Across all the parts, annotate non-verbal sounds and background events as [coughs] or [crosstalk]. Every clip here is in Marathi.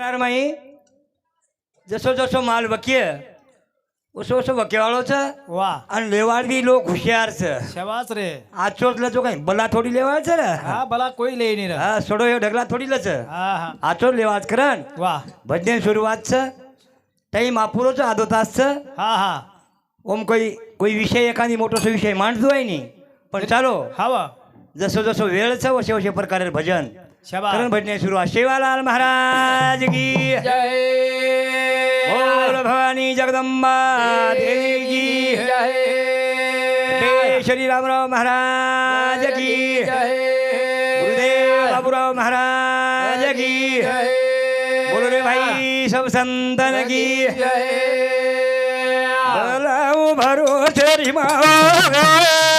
માહી. જસો જસો માલ વકીએ ઓછો ઓછો વકેવાળો છે. વાહ. અને લેવાડ બી લોક હોશિયાર છે. શેવાસ રે. આછો એટલે જો કઈ ભલા થોડી લેવાય છે ને? હા ભલા કોઈ લઈ નહીં હા સોડો એ ઢગલા થોડી લે છે. હા હા. આછો જ લેવા જ કરે ને? વાહ. ભજન શરૂઆત છે. ટાઈમ આપૂરો છે આધો તાસ છે. હા હા. ઓમ કોઈ કોઈ વિષય એકાદી મોટો વિષય માંડતો હોય નહીં. પણ ચાલો. હા જસો જસો વેળ છે ઓછે ઓછે પ્રકારે ભજન. करण भजने सुरू. शेवालाल महाराज की जय. भवानी जगदंबा देवी की. जय. श्री रामराव महाराज की. गुरुदेव बाबूराव महाराज की. बोलो रे भाई सब संतन की. जय. भरो मावा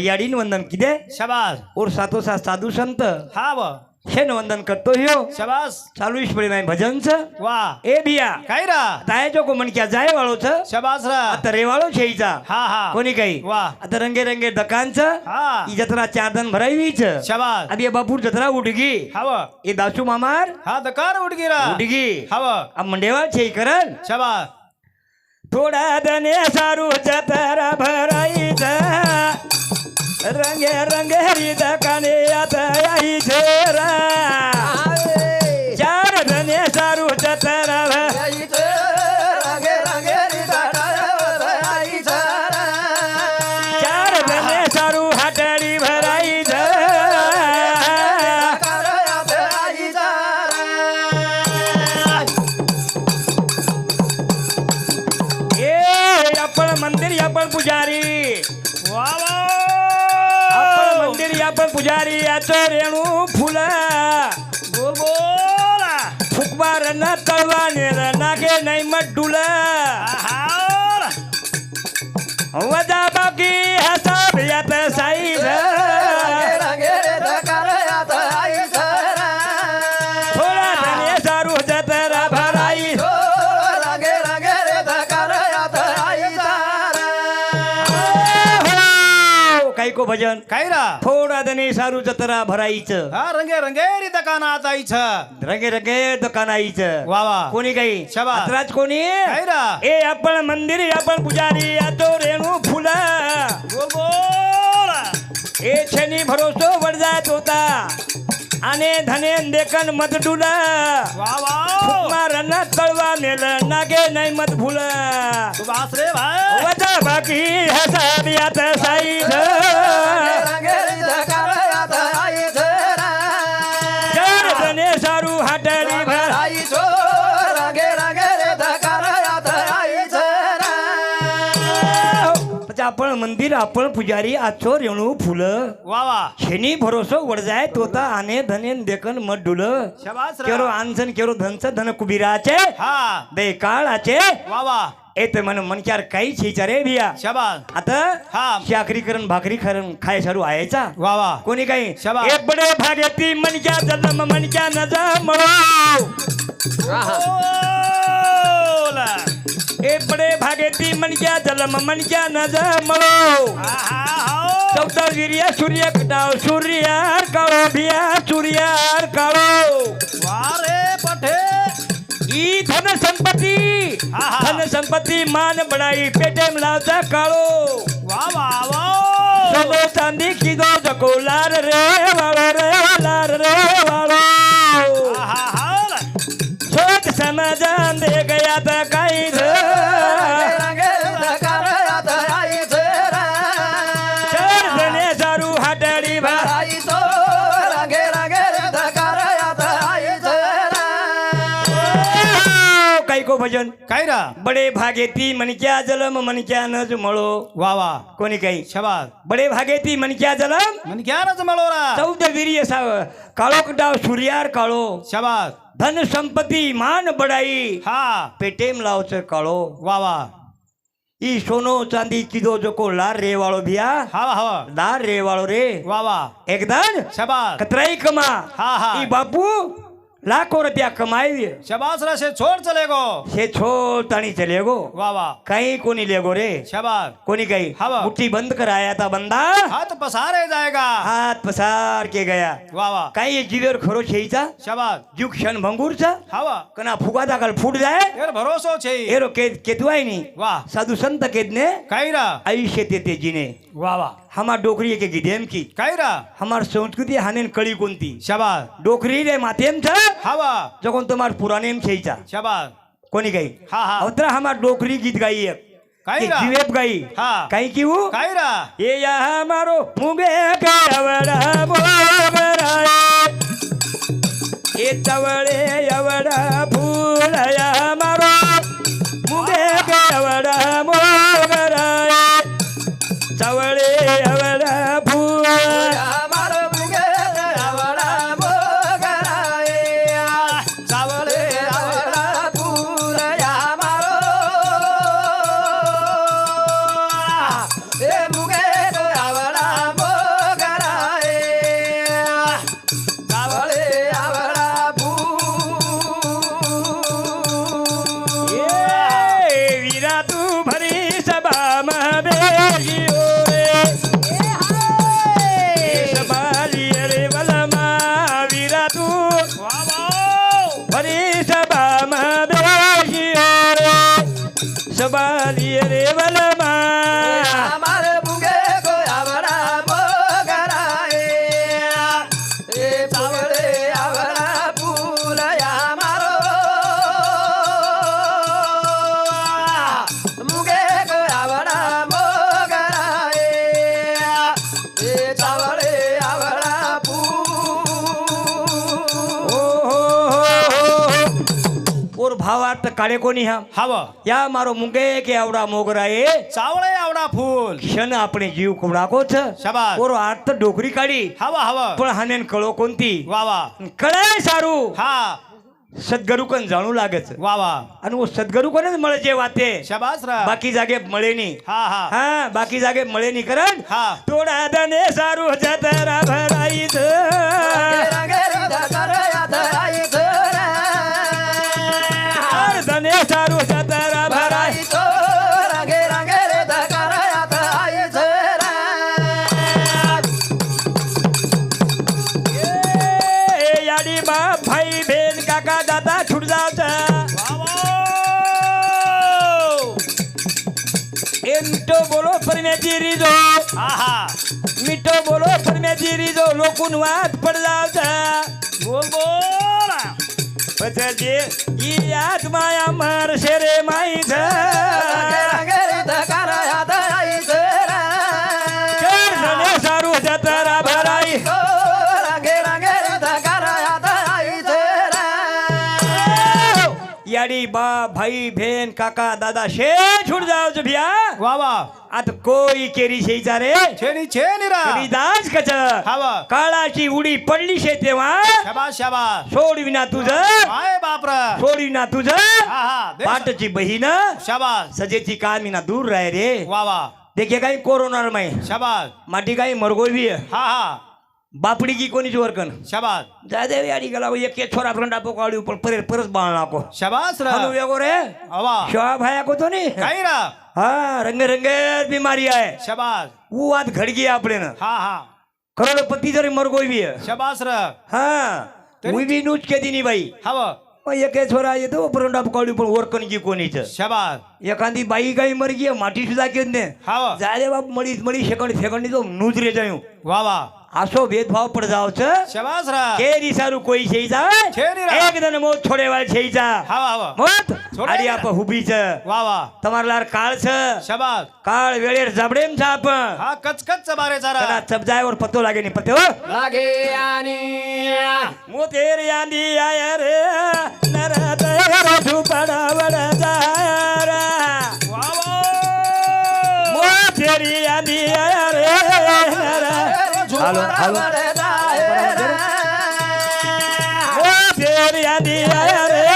भैयाडीन वंदन किदे? शबास. और सातो सात साधु संत. हा व हे न वंदन करतो हो शबास. चालू ईश्वरी नाही भजन छ वाह ए बिया. काय रा? ताय जो को मन क्या जाय वाळो छ शबास रा. आता रे वाळो छेईचा हा हा. कोणी काही? वाह आता रंगे रंगे दकान छ हा. ई जतरा चार दन भरावी छ शबास. अब ये बापूर उठगी हा हाव ए दासू मामार. हा दकार उठगी रा. उडगी. हाव अब मंडेवा छेई करन. शबास. थोडा दने सारू जतरा भराई जा रंगे रंगे हरी दकने तया ही झेरा भजन काय रा? थोडा दने सारू जतरा भरायचं रंगे रंगे दकान दुकान रंगे रंगे दुकान आईच वा वा. कोणी काही? शबा राज कोणी? काय रा? ए आपण मंदिर आपण पुजारी आतो रेणू फुला. ए छेनी भरोसो वडजा होता. છે ની ભરોસો વરદા તોતા આને ધને દેકન મત ડુલા વાહ વાહ મારન તળવા મેલ નાગે નહીં મત ભૂલ સુભાષ રે ભાઈ વજા બાકી હસાબિયાત સાઈ मंदिर आपण पुजारी आचो रेणू फुल. वा वा. शेनी भरोसो वडजाय तोता आने धने देखन मत डुल केरो आनसन केरो धनस धन कुबीराचे. हा. दे काळाचे वा वा. येत मन मनक्यार काहीच विचारे बिया. शबा आता हा. चाकरी करण भाकरी करण खाय सारू आयाचा. वा वा. कोणी काही एक बडे भाग्यती मनक्या जन्म मनक्या नजा मळो एपडे मन क्या जलम मणक्या न जमळो चौथा गिरिया सूर्य कटाव सूर्यार काळो भिया सूर्यार काळो वारे पठे। ई धन संपत्ती धन संपत्ती मान बढाई पेटे मिळावचा काळो वा वा वा सगो चांदी दो जको लार रे वाळो रे लार रे वाळो सोच समाजान दे गया था भजन काय रा बडे भागेती मनक्या जलम मनक्या नज मळो वा वा कोणी काही शबा बडे भागेती मनक्या जलम मनक्या नज मळो रा चौद विरी असाव काळोक डाव सूर्यार काळो शबा धन संपत्ती मान बडाई हा पेटेम लावच काळो वा वा ई सोनो चांदी किदो जको लार रे वाळो बिया हा हा लार रे वाळो रे वा वा एकदम शबा कतराई कमा हा हा ई बापू કતરાઈ કમા હા, હા. ઈ બાપુ લાખો રૂપિયા કમાવી શાબાશ રે છે છોડ ચલેગો છે છો તાણી ચલેગો વાહ વાહ કઈ કોની લેગો રે શાબાશ કોની કઈ હા. મુઠ્ઠી બંધ કરાયા તા બંદા હાથ પસારે જાયગા હાથ પસાર કે ગયા વાહ વાહ કઈ એ જીવેર ખરો છે ઈ તા શાબાશ જીવ ક્ષણ ભંગુર છે હા વાહ કના ફુગા દાખલ ફૂટ જાય એર ભરોસો છે ઈ. એરો કે કેતુઆય નહીં વાહ સાધુ સંત કે ને કાયરા આયુષ્ય તે તે જીને વાહ વાહ हमार डोकरी के गिदेम की। काय रा हमार संस्कृति हानेन कळी कोणती? शाबास। डोकरी रे माथेम छ हवा। जखन तुम्हार पुराणेम छेचा शाबास। कोणी गाई? हा हा। उतरा हमार डोकरी गीत गाई एक। काय रा जीवेप गाई। हा। काय की वो काय रा ये या हमारो मुगे कावड़ा बोगरा ये तवळे यवड़ा फूल या કોની હા હાવ યા મારો મુંગે કે આવડા મોગરા એ ચાવળે આવડા ફૂલ ક્ષણ આપણે જીવ કુવડાકો છે શાબાશ. ઓરો આર્થ ડોકરી કાઢી હાવ હાવ પણ હાને કળો કોનતી વાહ વાહ કળાય સારું હા સદગરુ કન જાણું લાગે છે વાહ વાહ અને હું સદગરુ કોને જ મળે છે વાતે શાબાશ રા બાકી જાગે મળે નહીં હા હા હા બાકી જાગે મળે નહીં કરણ હા થોડા ધને સારું જતરા ભરાઈ છે પરમેજી રીજો હા હા મીઠો બોલો પરમેજી રીજો લોકોનું વાત પડદાવ છે બોલ બોલ પછી જે ઈ આત્મા અમર શેરે માઈ છે याडी बा भाई बहन काका दादा शे छुट जाओ जो भैया वा वा. आता कोई केरी शेजा रे? छेनी छेनी रा. दाज कच. हवा काळाची उडी पडली शे तेव्हा शाबास शाबास. सोडविना तुझं. काय बापरा सोडविना तुझं. सजे बहीण. काम सजेची ना दूर रह रे. वा वा. देखिए काही कोरोना में शाबास. माटी काही मरगोवी हा हा. बापडी की कोणीच वर्कन शबाज दादा यारी गला एक के छोरा फ्रंडा पकाडू पण परे परस बाळ नाको. शबाज रे. रे. हवा शबाज को तो नी? रा? हा रंगे रंगे बीमारी आहे. शबाज ऊ आज घडगी गई आपले ना हा हा. करोडपती जरी मर गई भी है शबाज रे. हा. तुम्ही भी नुच के दिनी भाई हवा एके छोरा येतो परंडा पकडू पण वर्कन की कोणीच. शबाज एखादी बाई काही मरगी मातीसुद्धा घेत नाही. जा रे बाप मळीच मळी शेकंड फेकंड नुजरे जायू. वा वा. असो भेदभाव पड़ जाओ छे बास रा. खेरी सारु कोई छेई छा मु छोड़े वा छेई आणि हावाडिया हुबीच हुबी छ वा वा. तमर लार काल छ शेबा काल वेडेड जबडेम छाप आ पतो कच बार जाये लागे आणि पतयो यांनी आय रे. रा. रे हॅलो दिया रे.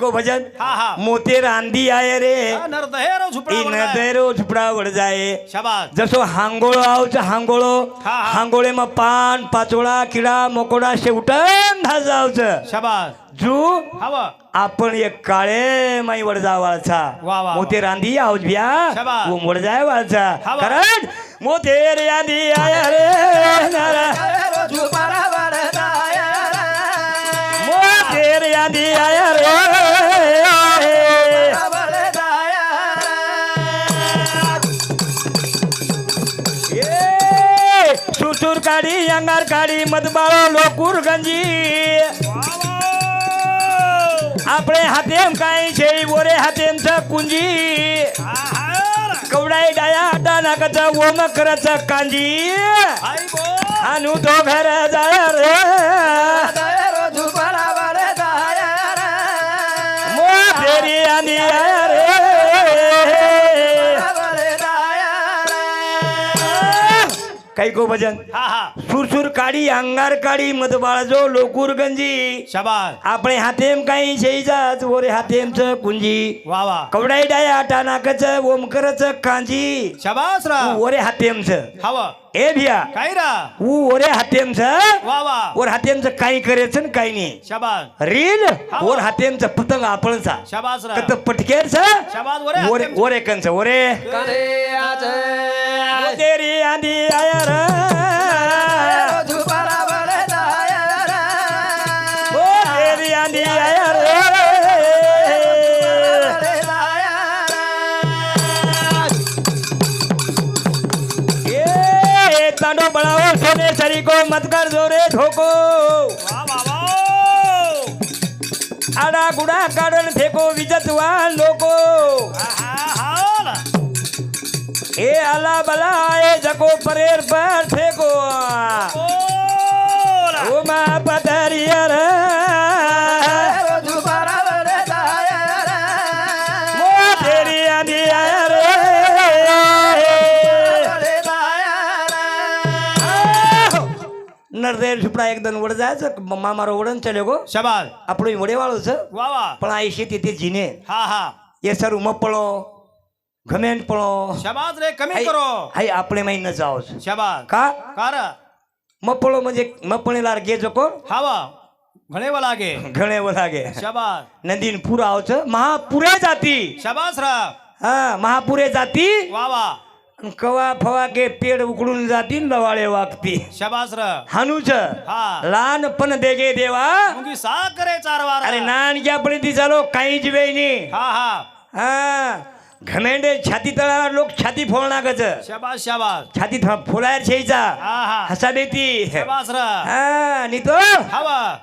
को भजन? मोते रांदी आहे रे. नरदहेरो झुपडा वड जाय. जसो हांगोळो आवच हांगोळो. हांगोळे मग पान पाचोळा किडा मोकोडा शेवटन धाजावच शबाज जू हावा. आपण एक काळे माई वडजा वाळचा. मोते रांधी आऊज बिया. वो वडजाय वाळचा. कारण मोते रे आंधी आया रे. मोते रे आंधी आया रे. सुसूर काढी अंगार काढी मधबाळो लोकूर गंजी. આપણે હાથેમ કાંઈ છે ઈ ઓરે હાથેમ છે કુંજી કવડાઈ ડાયા આટા નાકચ ઓમ કરચ કાંજી આનું તો ઘર જાય રે काही गो भजन? सुरसुर काडी अंगार काडी मधबाळजो लोकूर गंजी. शबाल आपले हातेम काही शेजाच ओरे हातेमच कुंजी. वा वा. कवडाई डाया टानाकच ओमकरच कांजी. शबास राव ओरे हातेमच हवा. ए भिया काय रा? ऊ ओरे हातेम छ वा वा. ओर हातेम छ काही करे छ न काही नाही. शाबास. रील ओर हातेम छ पतंग आपण छ शाबास रा. कत पटकेर छ शाबास वरे ओरे ओरे कन छ ओरे तेरी आंधी आया र. सोने सरी को मत कर ठोको? वा वा वा आडा गुडा काढून फेको विजतवा लोको. हा हा ए आला बला ए जको परेर पर फेको. ओला उमा पथरियर అన్నారు रेल शिपडा ఆయన దాన్ని కూడా సార్ మా మరో కూడా ఉంచలేకు శబాద్ అప్పుడు ఇవిడే వాళ్ళు సార్ వావా पण आयशी तिथे जिने. हा हा. ये सर उम पळो घमेन पळो. शबाद रे कमी करो. हाय आपले माही न जाओ. शबाद का? कार. मपळो म्हणजे मपणेला गे जको हावा व. लागे. घणे व लागे. शबाद नदीन पुर आवच. महापुरे जाती. शबास रा. हा महापुरे जाती. वा वा. कवा फवा के पेड उकडून जातील दवाळे वागती. शबासर. हनुच. लहानपण देगे देवा. साखरे चार चारवार. अरे नानक्यापर्यंत चालो काहीच वेळ नाही. हा हा. हा. घमेंडे छाती तळाला लोक छाती फोडणार गज शाबास शाबास. छाती फोळायर शेईचा. हसा देती नितो.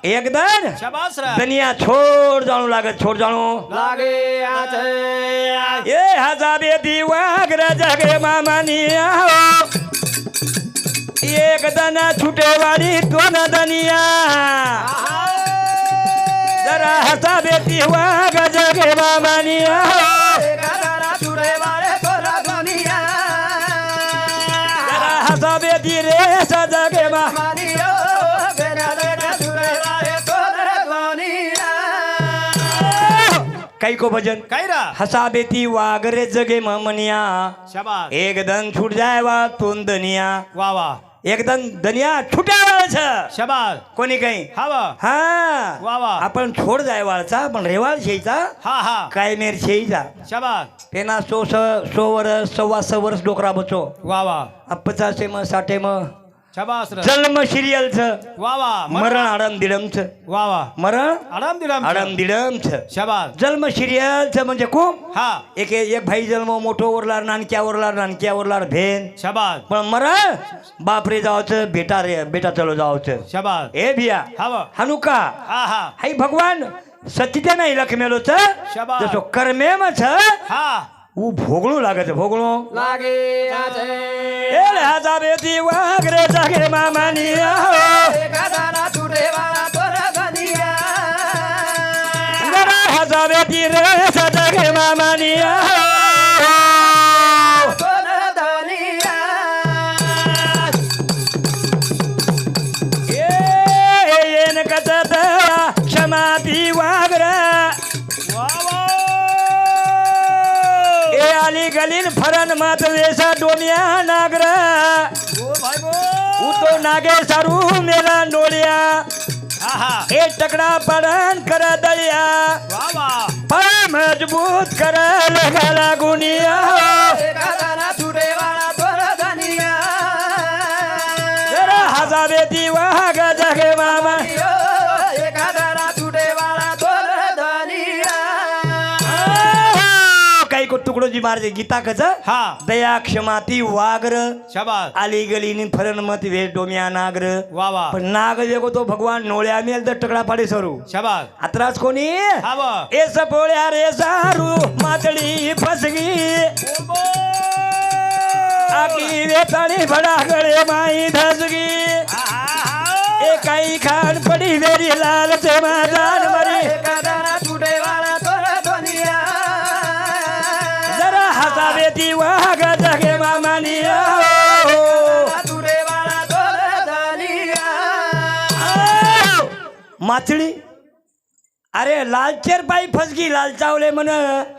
एकदम. शाबास दनिया छोड जाणू लागत छोड जाणू. लागे ए हसा बेती वागर जागे मामानी हो. एक दना छुटेवारी दोन दनिया. जरा हसा बेती वाग जागे मामानी आहो [laughs] काही को भजन. काय रा. हसा बेती वागरे जगे ममनिया. एकदम छूट जाय वा तोन दनिया. वा वा. एकदम दनिया छुट्या वाळाच शबाल कोणी काही? हा वा. हा. वा वा. आपण छोड जाय वाळचा पण रेवाळ शेईचा. हा हा. काय मेर शेईचा. शाबास. तेना सो सो वर सव्वा स वर्ष डोकरा बचो. वा वा. अप्पचा सेम साठे म जन्म सिरियलचं वा वा मरण. आडम दिडमचं वा वा. मरण आराम दिला आडम दिडमचं शाबास. जन्म सिरियलचं म्हणजे खूप. हा. एक एक भाई जन्म मोठं उरलार नानक्या उरलार नानक्या उरलार भेन. शाबास. पण मरण बापरे जावचं बेटा रे बेटा चलो जावचं. शाबास. ए भिया हा वा. हनुका. हा हा. हाई भगवान सचिते नाही लखमेलोच. जसो कर्मेमच हा. ऊ भोगळू लागत भोगळू. लागे आजे। ए राजा बेटी वागरे जागे मामानी आहो. एखादा तुडे वाला तोर गनिया। जरा हाजा बेटी रे मात वेसा डोमिया नागर। उतो नागे सारू मेला नोळ्या हा ए टकडा पडन कर दळ्या वा पाय मजबूत कर लगाला गुनिया को तुकडो जी मारजे गीता कच हा. दया क्षमा ती वागर. शाबास. आली गली फरन मत वे डोमिया नागर. वा वा. पण नाग वेगो तो भगवान नोळ्या मेल तर टकडा पाडे सरू. शाबास. आत्राच कोणी? हा वा ए सपोळ्या रे सारू मातडी फसगी. आकी वेताळी भडागळे माई धसगी. ए काही खान पडी वेरी लाल ते माझान माचळी अरे लालचेर पायी फसगी लाल चावले म्हण.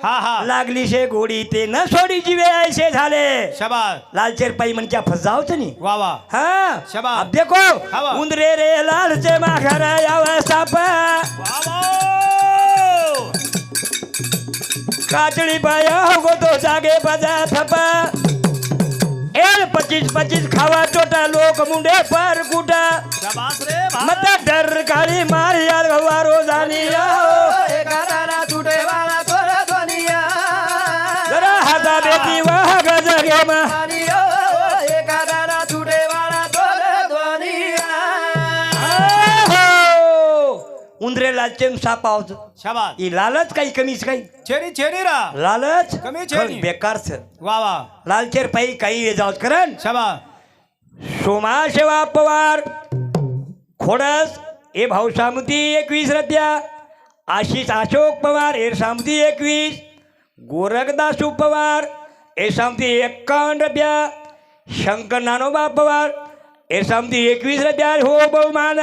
हा हा. लागली शे घोडी ते न सोडी जीवे ऐसे झाले. शाबास. लालचेर पायी म्हणजे फसावच नाही वा वा. हा? शाबास. अब देखो. उंदरे रे लालचे माघार याव साप. वा वा. बाया हो तो जागे बजा थपा. एल पच्चीस पच्चीस खावा चोटा लोक मुंडे पर कुटा. मत डर काळी मार लालचे साप आवत शाबास. ही लालच काही कमीच काही. छेडी छेडी रा. लालच? कमी. बेकार वा वा. लालचेर पायी काही जावत करण. शाबास. सोमा शेवा पवार. खोडस ए भाऊ सामती एकवीस रत्या आशिष अशोक पवार ए सामती एकवीस. गोरखदासू पवार ए सामती एक्कावन्न रत्या शंकर नानोबा पवार ए सामती एकवीस रत्या हो बहुमान.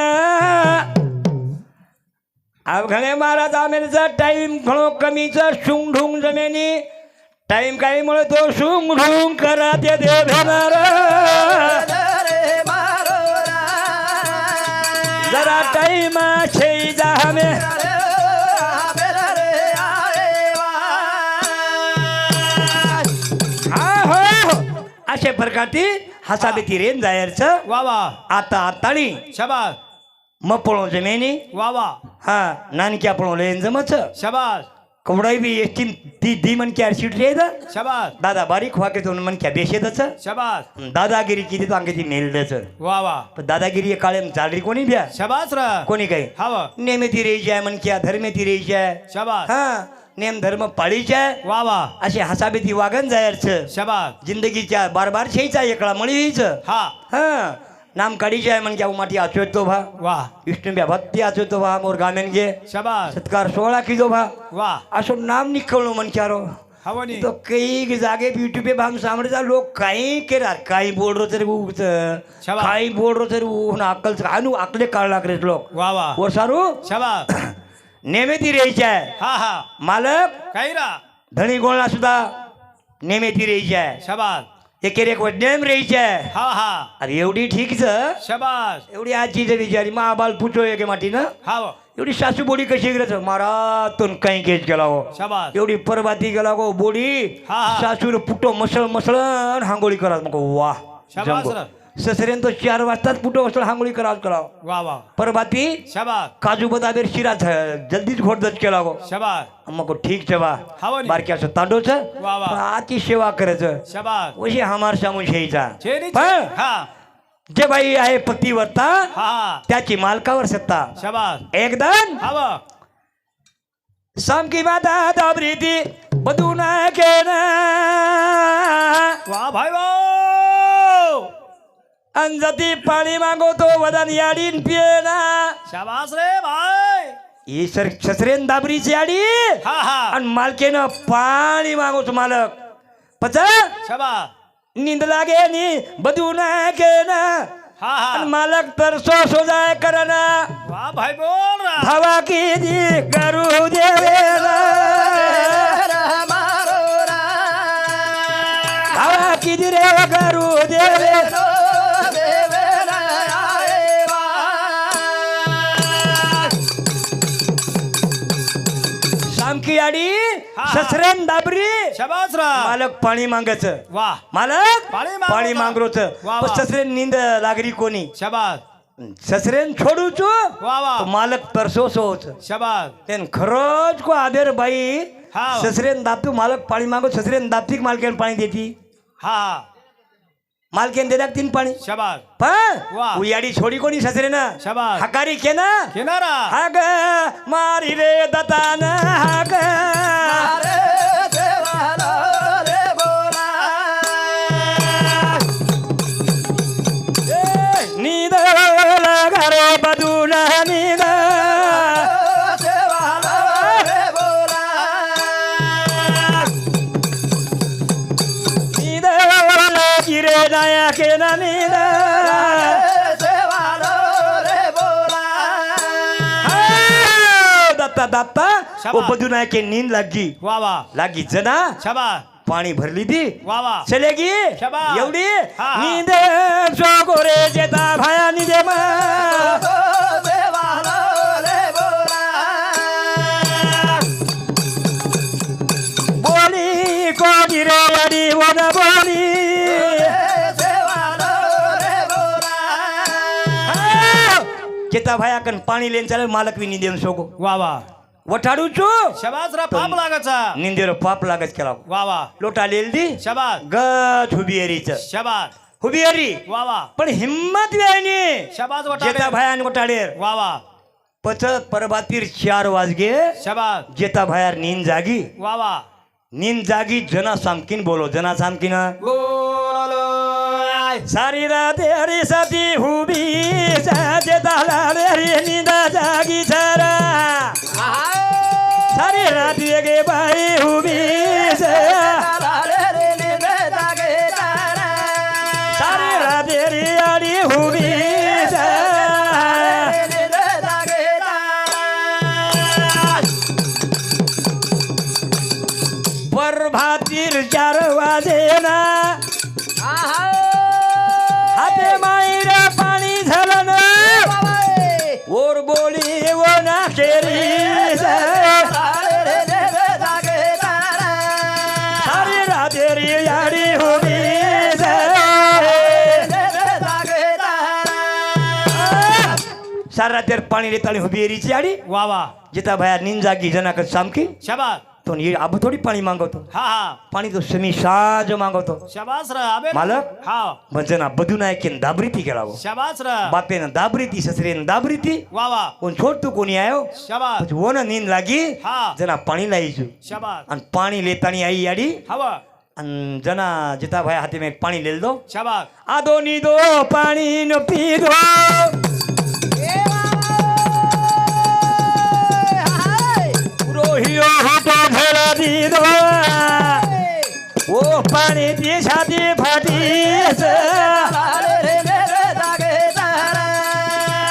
घणे महाराज आमेचा टाईम घणो कमीचा शुंग ढुंग जमेनी। टाईम काही मुळे तो शुंग ढुंग करा ते देव जरा टाइम छे हा हो अशा प्रकारची हसाबेती रेन जायरचं। वा वा। आता आताळी। शाबास। मग पळो जमेनी। वा वा। हा नानक्या पळो लेन जमच शाबास. कवडाई बी एसटी ती दी मनक्या सीट रेद शाबास. दादा बारीक वाके तो मनक्या बेशेदच शाबास. दादागिरी किती तो अंगे ती मेलदच वा वा. पण दादागिरी काळेम चालरी कोणी ब्या शाबास रा. कोणी काही? हवा. नेमे ती रेज आहे मनक्या धर्मे ती रेज आहे शाबास. हा नेम धर्म पाळीचे आहे वा वा. असे हसाबेती वागण जायचं. शाबास. जिंदगीच्या बार बार शेयचा एकळा मळीचं हा. हा. नाम काढीचे आहे म्हणजे माटी आचवतो भा. वा. विष्णुब्या भक्ती आचवतो भा मोर गामेन घे शाबास. सत्कार सोळा किलो भा. वा. असं नाम निखळलो मनच्यारो हवनी तो काही जागे युट्यूबे भाम सामडचा लोक काही केला काही बोलरो तरी उगत. शाबास. काही बोलरो तरी उन अक्कल अनु अकले काढ लागले लोक. वा वा. वर सारू. शाबास. [coughs] नेमेती रेहायची आहे. हा हा. मालक. काही रा. धणी गोळला सुद्धा नेमेती रेहायची आहे. शाबास एक एक हा हा. अरे एवढी ठीकच शाबास. एवढी आजीचं विचारी मा बाल पुचो के माटी ना हाव एवढी सासू बोडी कशी करत मारा तून काही केस गेला हो शाबास. एवढी परबाती गेला गो बोडी हा, हा. सासूर पुटो मसळ मसळ हांगोळी करत मग वा ससरेन तो चार वाजताच पुटो असतो हांगोळी कराव करावं. वा वा. परभाती शाबास. काजू बदाबेर शिरा जल्दीच घोडदच केला गो. शाबास. मग ठीक ठेवा बारक्या असं तांडोच आती सेवा करायचं. शाबास. उशी हमार सामून शेईचा. जे बाई आहे पतीवरता त्याची मालकावर सत्ता. शबा एकदम. सामकी माता दाबरी ती बदू ना केना वा भाई वा. अंजती पाणी मागवतो वदन याडीन पियना. शाबास रे भाई. ईश्वर छत्रेन दाबरीची आडी आणि मालकेनं पाणी मागवतो मालक. पच. शबा. निंद लागे नी बदू ना के ना मालक तर सो सो जाय करना. भाई बोल हवा की जी करू दे हवा की जी रे करू दे आडी ससऱ्यान दाबरी. मालक पाणी मागायचं. वा. मालक पाणी मागवता. पाणी ससरेन निंद लागरी कोणी? शबास. ससरेन छोडूच. वा, वा. मालक परसो होच शबास. तेन को आदर बाई. हाव. ससरेन दाबतो मालक पाणी मागो ससरेन दाबती मालकेन पाणी देती? हा. मालकेन देदाक तीन पाणी शाबास पा उयाडी छोडी कोणी ससरे ना शाबास हकारी केना केनारा हाग मारी रे दतान हाग मारे देवाला रे बोला ए नीदला घरो बदुना नी દત્તા ઓ શાબાશ. બધું ના કે નીંદ લાગી वाह वाह લાગી જના शाबास પાણી ભરી લીધી वाह वाह ચલેગી શાબાશ. એવડી હા, હા. નીંદે શોકો રે જેતા ભાયા નીંદે માં બોલી કોની રે અડી વન બોલી હા. જેતા ભાયા કન પાણી લઈને ચાલે માલક બી નીંદે શોકો वाह वाह वठाडूचू. शबाजरा पाप लागाचा निंदेर पाप लागत केला. वा वा. लोटा लेल लेलदी शबाज. गच हुबियरीच. शबाज. हुबियरी. वा वा. पण हिम्मत वेळने. शबाज जेता भायान वटाडेर वा वा. पचत परबातीर चार वाजगे. शबाज. जेता भायार नीन जागी. वा वा. नीन जागी जना सामकीन बोलो जना सामकीन. सारी रात अरे सती हुबी. जेता लाल अरे निंदा जागी सारा. सारी रात गे बाई हुबी सारी रातेर पाणी रेताळी होती एरीची आडी वाह वाह जिता बाहेर निंद जागी जनाकत सामकी शाबास तो ये आब थोडी पाणी मागवतो हा हा पाणी तो समी साज मागवतो शाबास रा अबे मालक? हा भजना बधून ऐकेन दाबरीती केलावो शाबास रा बापेनं दाबरीती ससरेन दाबरीती वाह वाह कोण છોડતું કોની આવ્યો शाबास પછી ઓને નીંદ લાગી હા. જના પાણી લાવીશું शाबास અને પાણી લેતાની આવી આડી हवा અને જના જતા ભાઈ હાથે મેં પાણી લઈ દો शाबास આદો નીદો પાણી નો પીધો રોહિયો હોટો ભેળા દીધો ઓ પાણી થી છાતી ફાટી છે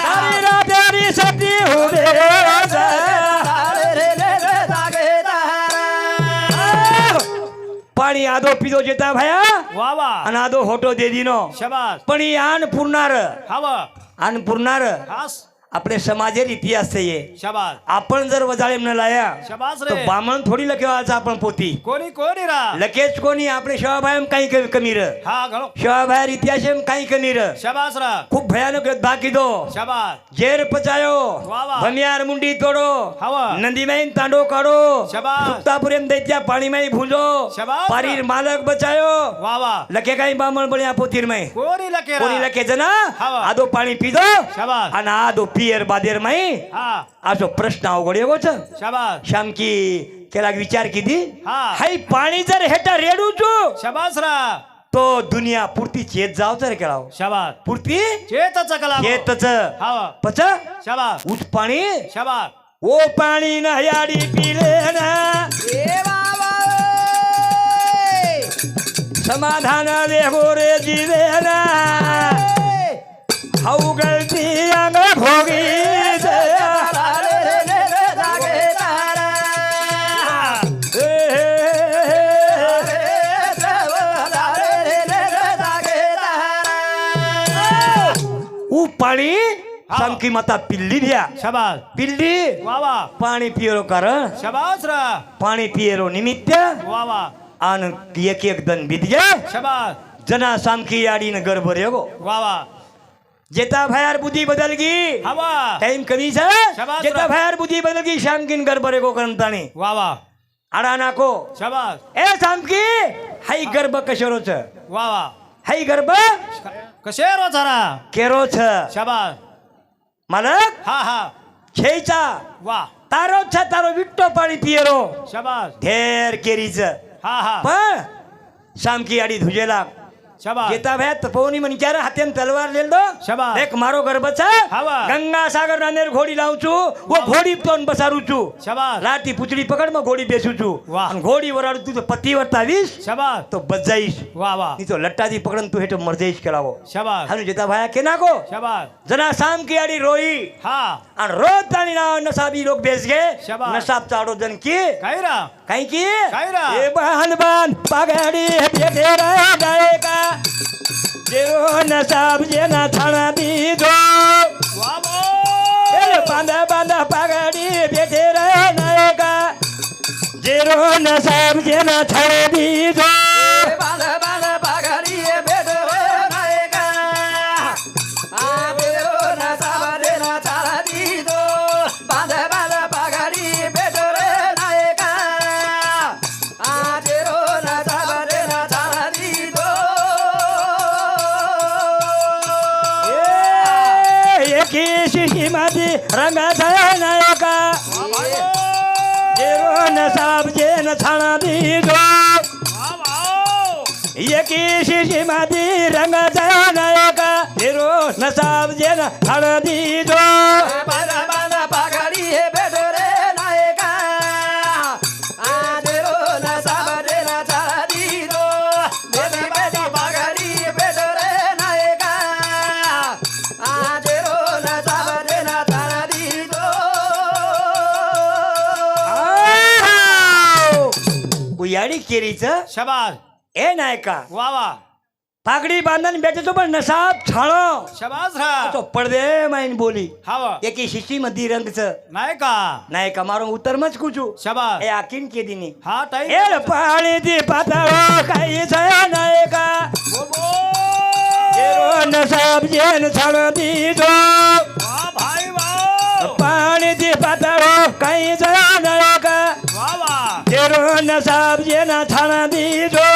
તારી રાતેરી સતી હુબે છે પાણી આદો પીધો જતા ભાયા वाह वाह અને આદો હોટો દે દીનો शाबास પણ ઈ આન પૂરનાર हवा આન પૂરનાર हास अपने समाजेर इतिहास से ये आपण जर वजाळे म्हणाया बामण थोडी लकेवाचा आपण पोती. कोणी कोणी लकेच कोणी आपले शिवाबायम काही कमी र. हा इतिहास काही कमी र. रा. खूप भयानक बाकी दो. जेर पचायो. भमियार मुंडी तोडो. हवा तांडो काढो. शाबाश दैत्या पाणीमय भुजो. शाबाश पारीर मालक बचायो. वा वा. लके काही बामण बळ्या पोतीर मै कोणी लके कोणी लके जना आदो पाणी पिदो शबा आणि आदो पियर बादेर माई? हा. असो प्रश्न अवघड योगोच शाबास. श्यामकी केला विचार किती हा. हाय पाणी जर हेटा रेडू तो शबास रा. तो दुनिया पुरती चेत जाव तर केला शाबास. पुरती? चेतच कला चेतच. पच? शाबास. उठ पाणी? शबा ओ पाणी ना याडी पिले ना. समाधान रे हो रे जिले ना. अवगळती अंग भोगी पाणी संकी माता पिल्ली दिया. शाबास. पिल्ली. वा वा. पाणी पियरो कर शाबास रा. पाणी पियरो निमित्त. वा वा. आणि एक एक दन बीत गे शाबास. जना सामकी याडीनं गडबड हो गो. वा वा. जेता भयार बुद्धि बदल हवा। टाइम कमी से जेता भयार बुद्धि बदल शाम किन कर बरे को करताने। वाह वाह। आड़ा नाको शाबाश ए शाम की हाई गर्भ कशेरो छ। वाह वाह। हाई गर्भ कशेरो छरा केरो छ। शाबाश मालक? हा हा। खेचा। वाह। तारो छ तारो विट्टो पाणी पियरो। शाबाश ढेर छ। हा हा। पण शाम की आडी धुजेला। જેતાભાઈ તપોની મનચારા હાથે તલવાર લઈ દો એક મારો ગર્ભ છે ગંગા સાગર ના ઘોડી લાવું છું હું ઘોડી પણ બસારું છું લાટી પૂછડી પકડ માં ઘોડી બેસું છું ઘોડી વરાડું તું તો પતિ વર્તાવીશ તો બજાઈશ વાહ વાહ નહીં તો લટ્ટાથી પકડન તું હેઠળ મરજાઈશ કરાવો હાલ જેતાભાઈ કે નાખો જના સામ કિયાડી રોઈ હા અને રોજ તાની ના નસાબી લોક બેસ ગે નસાબ ચાડો જન કે કાયરા કાઈ કે કાયરા એ બહન બહન પગડી બેઠે રહે ગાયકા જેવો નસાબ જેના થાણા દીધો वा એ बो બાંધા બાંધા પાગાડી બેઠે રહ્યા નાયકા જેરો નસાબ જેના થાણે દીધો શીશીમાંથી રંગા થયા નાયકા જેરો નસાબ જેન થાણા દીધો वा वा એકી શીશીમાંથી રંગ થયા નાયકા જેરો નસાબ જેન થાણા દીધો शबाद ए नायका. वा वा. पागडी बांधून बेटे पण नसाब छाळो शबाज हा तो पडदे माईन बोली. हा वा. एकी शिशी मधी रंगच. नायका. नायका मारून उतर मच कुचू शबाज ए आकिन के दिनी हा ताई. ए पाळी दी पाताळो काही जया नायका. बोल, बोल. जेरो नसाब जेन छाळो दी जो वा भाई वा. पाणी ती पाताळो काही जरा नळका वा. જેરો નસાબ જેના છાણા દીધો